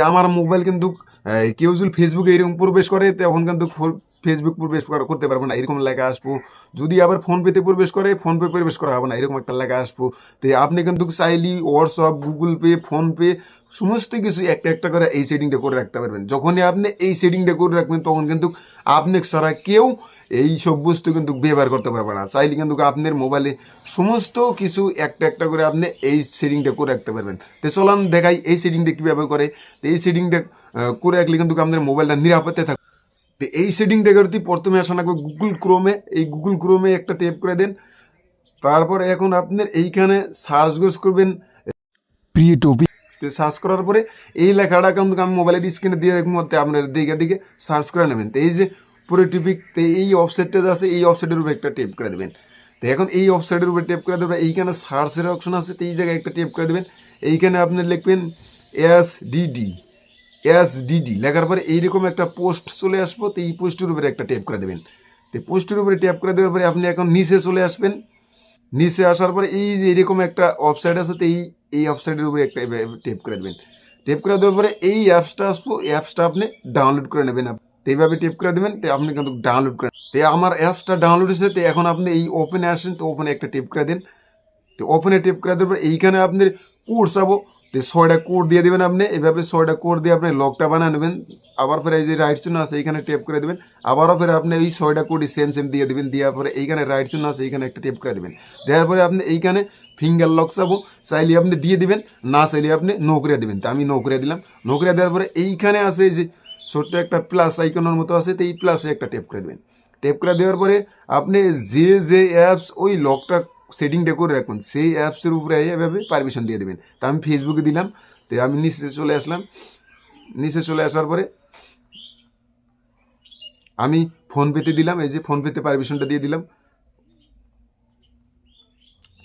আমার মোবাইল কিন্তু কেউ যদি ফেসবুকে এরকম প্রবেশ করে, তখন কিন্তু ফেসবুক প্রবেশ করতে পারব না। এরকম লেখা আসব। যদি আবার ফোন পেতে প্রবেশ করে ফোনপে প্রবেশ করা হবে না। এরকম একটা লেখা আসব। তো আপনি কিন্তু চাইলি WhatsApp Google Pay PhonePe সমস্ত কিছু একটা একটা করে এই সেটিংটা করে রাখতে পারবেন। যখনই আপনি এই সেটিংটা করে রাখবেন, তখন কিন্তু আপনি ছাড়া কেউ এই সব বস্তু কিন্তু ব্যবহার করতে পারবে না। চাইলে কিন্তু আপনার মোবাইলে সমস্ত কিছু একটা একটা করে আপনি এই সেটিংটা করে রাখতে পারবেন। তো চলান দেখাই এই সেটিংটা কীভাবে করে। তো এই সেটিংটা করে রাখলে কিন্তু আপনার মোবাইলটা নিরাপদে থাকবে। তো এই সেটিংটা করতে প্রথমে আসা লাগবে গুগল ক্রোমে এই গুগল ক্রোমে একটা টেপ করে দেন। তারপর এখন আপনার এইখানে সার্চ গোস করবেন। প্রিয় টপিক তো সার্চ করার পরে এই লেখাটা কিন্তু আমি মোবাইলের স্ক্রিনে দিয়ে রাখব, মধ্যে আপনার দিকে দিকে সার্চ করে নেবেন। তো এই যে পুরো টিপিক তো এই অফসেটটা আছে, এই অফসেটের উপরে একটা টেপ করে দেবেন। তো এখন এই অফসাইডের উপরে টেপ করে দেবেন এইখানে সার্চের অপশন আছে, তো এই জায়গায় একটা টেপ করে দেবেন। এইখানে আপনি লিখবেন এস ডিডি এস ডিডি লেখার পরে এইরকম একটা পোস্ট চলে আসব, তো এই পোস্টের উপরে একটা টেপ করে দেবেন। তো পোস্টের উপরে টেপ করে দেওয়ার পরে আপনি এখন নিচে চলে আসবেন। নিচে আসার পরে এই যে এরকম একটা ওয়েবসাইট আছে, তো এই এই ওয়েবসাইটের উপরে একটা টেপ করে দেবেন। টেপ করে দেওয়ার পরে এই অ্যাপসটা আসব অ্যাপসটা আপনি ডাউনলোড করে নেবেন এইভাবে টেপ করে দেবেন, তো আপনি কিন্তু ডাউনলোড করেন তো আমার অ্যাপসটা ডাউনলোড হয়েছে, তো এখন আপনি এই ওপেনে আসেন, তো ওপেনে একটা টেপ করে দেন। তো ওপেনে টেপ করে দেওয়ার পরে এইখানে আপনার কোর্স চাবো ছয়টা কোড দিয়ে দেবেন আপনি, এভাবে ছয়টা কোড দিয়ে আপনি লকটা বানিয়ে নেবেন। আবার ফের এই যে রাইট চিহ্ন আছে, এইখানে টেপ করে দেবেন। আবারও ফের আপনি এই ছয়টা কোডই সেম সেম দিয়ে দেবেন দেওয়ার পরে এইখানে রাইট চিহ্ন আছে, এইখানে একটা টেপ করে দেবেন। দেওয়ার পরে আপনি এইখানে ফিঙ্গার লক চাবো, চাইলে আপনি দিয়ে দিবেন, না চাইলে আপনি নো করে দেবেন। তো আমি নো করে দিলাম। নো করে দেওয়ার পরে এইখানে আছে যে ছোট্ট একটা প্লাস আইকনের মতো আছে, তো এই প্লাসে একটা টেপ করে দেবেন। টেপ করে দেওয়ার পরে আপনি যে যে অ্যাপস ওই লকটা সেটিংটা করে রাখুন। সেই অ্যাপসের উপরে এভাবে পারমিশন দিয়ে দেবেন। তা আমি ফেসবুকে দিলাম, তো আমি নিচে চলে আসলাম। নিচে চলে আসার পরে আমি ফোন পেতে দিলাম, এই যে ফোন পেতে পারমিশনটা দিয়ে দিলাম।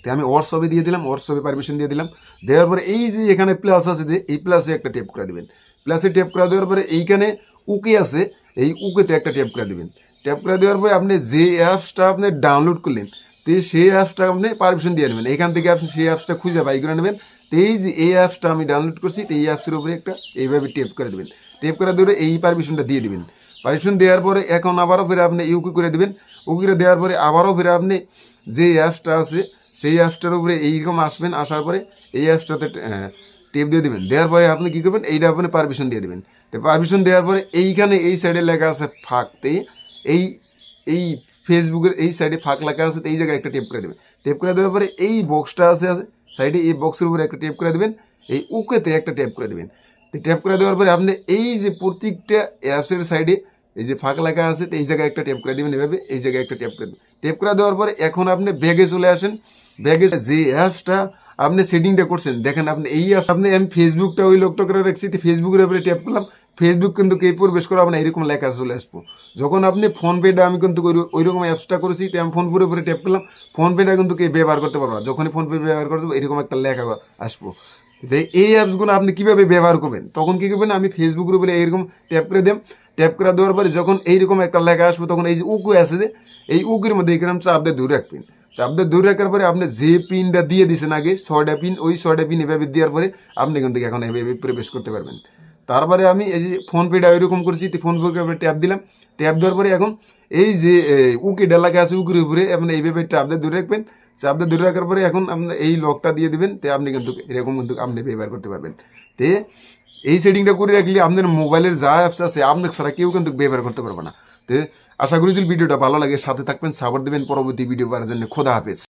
তো আমি হোয়াটসঅ্যাপে দিয়ে দিলাম হোয়াটসঅ্যাপে পারমিশন দিয়ে দিলাম। দেওয়ার পরে এই যে এখানে প্লাস আছে যে, এই প্লাসে একটা টেপ করে দেবেন। প্লাসে টেপ করে দেওয়ার পরে এইখানে উকে আছে, এই উকেতে একটা টেপ করে দেবেন। টেপ করে দেওয়ার পরে আপনি যে অ্যাপসটা আপনি ডাউনলোড করলেন, তো সেই অ্যাপসটা আপনি পারমিশন দিয়ে নেবেন। এখান থেকে আপনি সেই অ্যাপসটা খুঁজে বাই করে নেবেন। তো এই যে এই অ্যাপসটা আমি ডাউনলোড করছি, তো এই অ্যাপসের উপরে একটা এইভাবে টেপ করে দেবেন। টেপ করে দেওয়ার এই পারমিশনটা দিয়ে দিবেন। পারমিশন দেওয়ার পরে এখন আবারও ফিরে আপনি ইউকি করে দেবেন। উকি করে দেওয়ার পরে আবারও ফিরে আপনি যে অ্যাপসটা আছে, সেই অ্যাপসটার উপরে এইরকম আসবেন, আসার পরে এই অ্যাপসটাতে টেপ দিয়ে দেবেন। দেওয়ার পরে আপনি কী করবেন, এইটা আপনি পারমিশন দিয়ে দেবেন। তো পারমিশন দেওয়ার পরে এইখানে এই সাইডে লেখা আছে ফাঁকতে। এই এই ফেসবুকের এই সাইডে ফাঁক লাগা আছে এই জায়গায় একটা টেপ করে দেবেন টেপ করে দেওয়ার পরে এই বক্সটা আছে আছে সাইডে এই বক্সের উপরে একটা টেপ করে দেবেন, এই উকেতে একটা টেপ করে দেবেন। তো টেপ করে দেওয়ার পরে আপনি এই যে প্রত্যেকটা অ্যাপসের সাইডে এই যে ফাঁক লেখা আছে এই জায়গায় একটা টেপ করে দেবেন, এভাবে এই জায়গায় একটা টেপ করে দেবেন। টেপ করে দেওয়ার পরে এখন আপনি ব্যাগে চলে আসেন, ব্যাগে যে অ্যাপসটা আপনি সেটিংটা করছেন, দেখেন আপনি এই অ্যাপস আপনি আমি ফেসবুকটা ওই লোকটা করে রাখছি, তো ফেসবুকের উপরে ট্যাপ করলাম ফেসবুক কিন্তু কে প্রবেশ করা না এরকম লেখা চলে আসব। যখন আপনি ফোন পেটা আমি কিন্তু ওই- ওই রকম অ্যাপসটা করেছি, তো আমি ফোন পের উপরে ট্যাপ করলাম ফোন পেটা কিন্তু কে ব্যবহার করতে পারব না। যখনই ফোন পে ব্যবহার করব এরকম একটা লেখা আসব। যে এই অ্যাপসগুলো আপনি কীভাবে ব্যবহার করবেন? তখন কী করবেন? আমি ফেসবুকের উপরে এরকম ট্যাপ করে দেব। ট্যাপ করে দেওয়ার পরে যখন এইরকম একটা লেখা আসব, তখন এই যে উকু আছে যে, এই উকের মধ্যে এরকম চাপ দিয়ে দূরে রাখবেন। চাপ দিয়ে দূরে রাখার পরে আপনি যে পিনটা দিয়ে দিয়েছেন আগে, ছয়টা পিন ওই ছয়টা পিন এভাবে দেওয়ার পরে আপনি কিন্তু এখন এভাবে প্রবেশ করতে পারবেন। তারপরে আমি এই যে ফোন পেটা ওইরকম করেছি, তো ফোন পে ট্যাপ দিলাম। ট্যাপ দেওয়ার পরে এখন এই যে উকি ডালাকে আছে উকির উপরে, আপনি এইভাবে দিয়ে দূরে রাখবেন। চাপ দিয়ে দূরে রাখার পরে এখন আপনি এই লকটা দিয়ে দিবেন, তো আপনি কিন্তু এরকম কিন্তু আপনি ব্যবহার করতে পারবেন। তে এই সেটিংটা করে রাখলে আপনার মোবাইলের যা অ্যাপস আছে আপনার ছাড়া কেউ কিন্তু ব্যবহার করতে পারবে না। তো আশা করি যদি ভিডিওটা ভালো লাগে, সাথে থাকবেন সাপোর্ট দেবেন। পরবর্তী ভিডিও পাওয়ার জন্য খোদা হাফেজ।